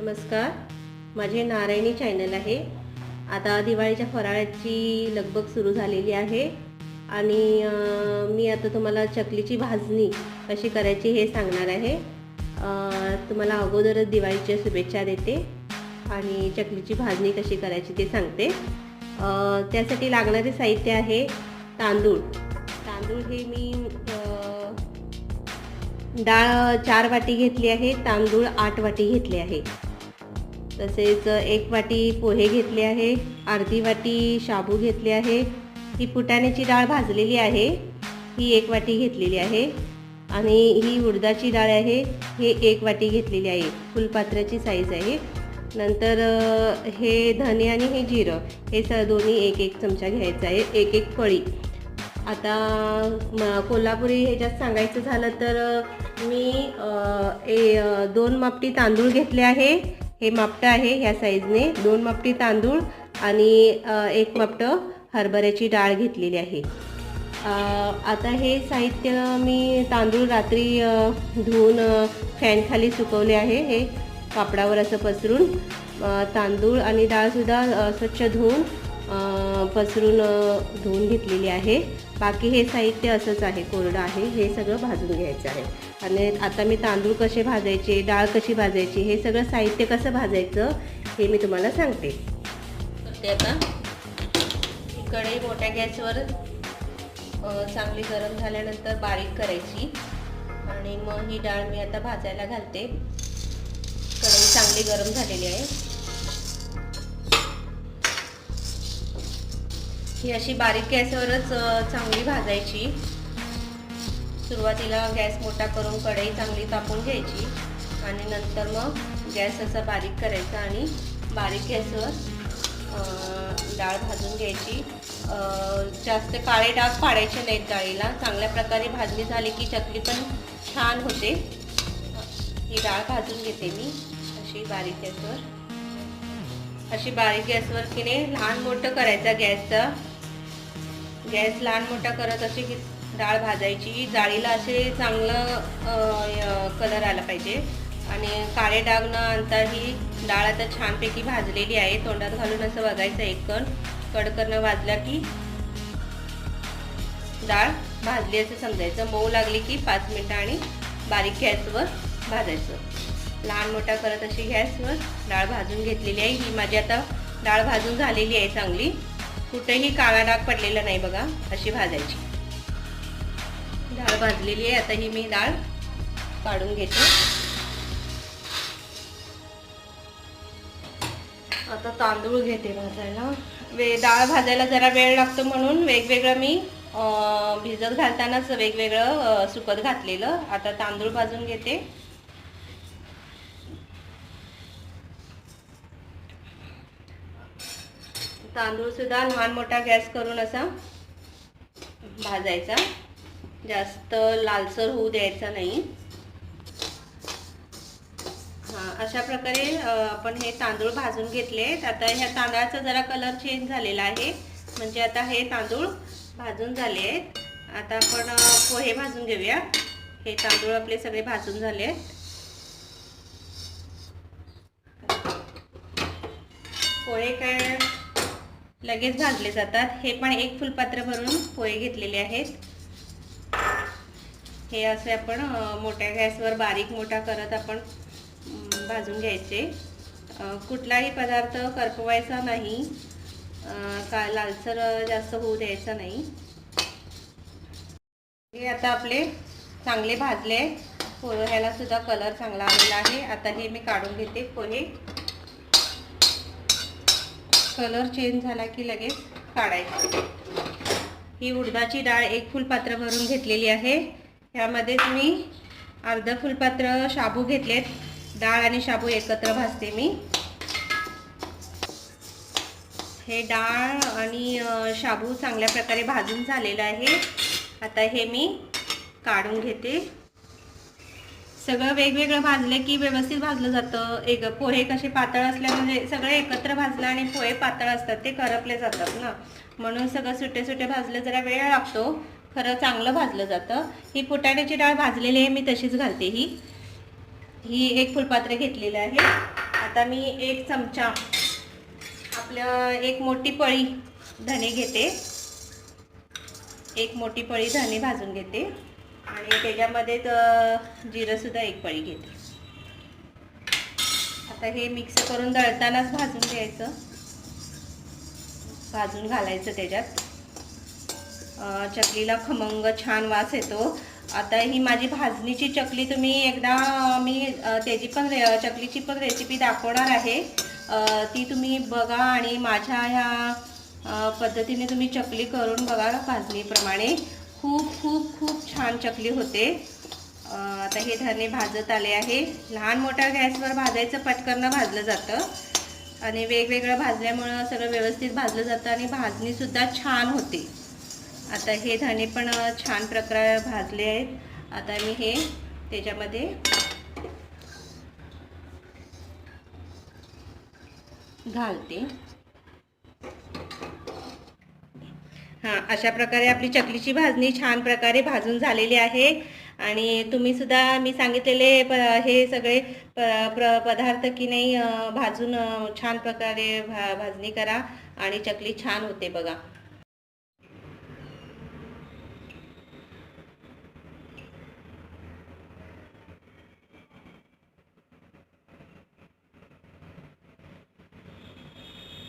नमस्कार. माझे नारायणी चॅनल आहे. आता दिवाळीच्या फराळाची लगबग सुरू झालेली आहे. आणि मी आता तुम्हाला चकलीची भाजणी कशी करायची हे सांगणार आहे. तुम्हाला अगोदरच दिवाळीच्या शुभेच्छा देते आणि चकलीची भाजणी कशी करायची ते सांगते. त्यासाठी लागणारे साहित्य आहे तांदूळ. तांदूळ हे मी डाळ चार वाटी घेतली आहे तांदूळ आठ वाटी घेतले आहे. तसेच एक वाटी पोहे घेतले आहे अर्धी वाटी शाबू घेतले आहे. ही फुटाण्याची डाळ भाजलेली आहे ही एक वाटी घेतलेली आहे. आणि ही उडदाची डाळ आहे हे एक वाटी घेतलेली आहे. फुलपात्राची साईज आहे. नंतर हे धने आणि हे जिरं हे स दोन्ही एक एक चमचा घ्यायचं आहे एक एक फळी. आता म कोल्हापुरी ह्याच्यात सांगायचं झालं तर मी ए दोन मापटी तांदूळ घेतले आहे. हे मापटं आहे ह्या साईजने. दोन मापटी तांदूळ आणि एक मापटं हरभऱ्याची डाळ घेतलेली आहे. आता हे साहित्य मी तांदूळ रात्री धुवून फॅनखाली सुकवले आहे. हे कापडावर असं पसरून तांदूळ आणि डाळसुद्धा स्वच्छ धुवून पसरून धुवून घेतलेली आहे. बाकी हे साहित्य असंच आहे कोरडं आहे. हे सगळं भाजून घ्यायचं आहे. आणि आता मी तांदूळ कसे भाजायचे डाळ कशी भाजायची हे सगळं साहित्य कसं भाजायचं हे मी तुम्हाला सांगते. ते आता ही कढई मोठ्या गॅसवर चांगली गरम झाल्यानंतर बारीक करायची. आणि मग ही डाळ मी आता भाजायला घालते. कढई चांगली गरम झालेली आहे. ही अशी बारीक गॅसवरच चांगली भाजायची. सुरुवातीला गॅस मोठा करून कढई चांगली तापून घ्यायची आणि नंतर मग गॅस असा बारीक करायचा आणि बारीक गॅसवर डाळ भाजून घ्यायची. जास्त काळे डाग पाडायचे नाहीत डाळीला. चांगल्या प्रकारे भाजणी झाली की चकली पण छान होते. ही डाळ भाजून घेते मी अशी बारीक गॅसवर. अशी बारीक गॅसवर की नाही लहान मोठं करायचा गॅसचा. गॅस लहान मोठा करत असे की डाळ भाजायची. जाळीला असे चांगलं कलर आला पाहिजे. आणि काळे डाग न आणता ही डाळ आता छानपैकी भाजलेली आहे. तोंडात घालून असं बघायचं एक कण. कडकरणं भाजला की डाळ भाजली असं समजायचं. मऊ लागली की पाच मिनटं आणि बारीक गॅसवर भाजायचं. लहान मोठा करत अशी गॅसवर डाळ भाजून घेतलेली आहे. ही माझी आता डाळ भाजून झालेली आहे चांगली. कुठेही काळा डाग पडलेला नाही बघा अशी भाजायची. डाळ भाजलेली आहे आता ही मी डाळ काढून घेते. आता तांदूळ घेते भाजायला. वे डाळ भाजायला जरा वेळ लागतो म्हणून वेगवेगळं मी भिजत घालतानाच वेगवेगळं सुकत घातलेलं. आता तांदूळ भाजून घेते. तांदूळसुद्धा लहान मोठा गॅस करून असा भाजायचा. जास्त लालसर होऊ द्यायचा नाही. हा अशा प्रकारे आपण हे तांदूळ भाजून घेतले. आता ह्या तांदळाचा जरा कलर चेंज झालेला आहे. म्हणजे आता हे तांदूळ भाजून झाले आहेत. आता आपण पोहे भाजून घेऊया. हे तांदूळ आपले सगळे भाजून झाले आहेत. पोहे काय लगेच भाजले जातात. हे पण एक फुलपात्र भरून पोहे घेतलेले आहेत. हे असे आपण मोठ्या गॅसवर बारीक मोठा करत आपण भाजून घ्यायचे. कुठलाही पदार्थ करपवायचा नाही. का लालसर जास्त होऊ द्यायचा नाही. हे आता आपले चांगले भाजले पोह्याला सुद्धा कलर चांगला आलेला आहे. आता हे मी काढून घेते पोहे. कलर चेंज झाला की लगेच काढायचं. ही उडदाची डाळ एक फुलपात्र भरून घेतलेली आहे. यामध्येच मी अर्ध फुलपात्र शाबू घेतलेत. डाळ आणि शाबू एकत्र भाजते मी. हे डाळ आणि शाबू चांगल्या प्रकारे भाजून झालेलं आहे. आता हे मी काढून घेते. सगळं वेगवेगळं भाजलं की व्यवस्थित भाजलं जातं. एक पोहे कसे पातळ असल्यामुळे म्हणजे सगळे एकत्र भाजलं आणि पोहे पातळ असतात ते करपले जातात ना. म्हणून सगळं सुटे सुटे भाजलं जरा वेळ लागतो. खरं चांगलं भाजलं जातं. ही फुटाण्याची डाळ भाजलेली आहे मी तशीच घालते ही. ही एक फुलपात्र घेतलेलं आहे. आता मी एक चमचा आपलं एक मोठी पळी धणे घेते. एक मोठी पळी धणे भाजून घेते. आणि त्याच्यामध्ये जिरंसुद्धा एक पळी घेते. आता हे मिक्स करून दळतानाच भाजून घ्यायचं. भाजून घालायचं त्याच्यात. चकलीला खमंग छान वास येतो. आता ही माझी भाजणीची चकली तुम्ही एकदा मी त्याची पण रे चकलीची पण रेसिपी दाखवणार आहे. ती तुम्ही बघा आणि माझ्या ह्या पद्धतीने तुम्ही चकली करून बघा भाजणीप्रमाणे. खूप खूप खूप छान चकली होते. आता हे धणे भाजत आले आहे. लहान मोठ्या गॅसवर भाजायचं पटकन भाजलं जातं. आणि वेगवेगळं भाजल्यामुळं सगळं व्यवस्थित भाजलं जातं आणि भाजणीसुद्धा छान होते. आता हे धणे पण छान प्रकारे भाजले आहेत. आता मी हे त्याच्यामध्ये घालते. हां अशा प्रकारे आपली चकलीची भाजणी छान प्रकारे भाजून झालेली आहे. आणि तुम्ही सुद्धा मी सांगितलेले प हे सगळे प प्र पदार्थ की नाही भाजून छान प्रकारे भा भाजणी करा आणि चकली छान होते बघा.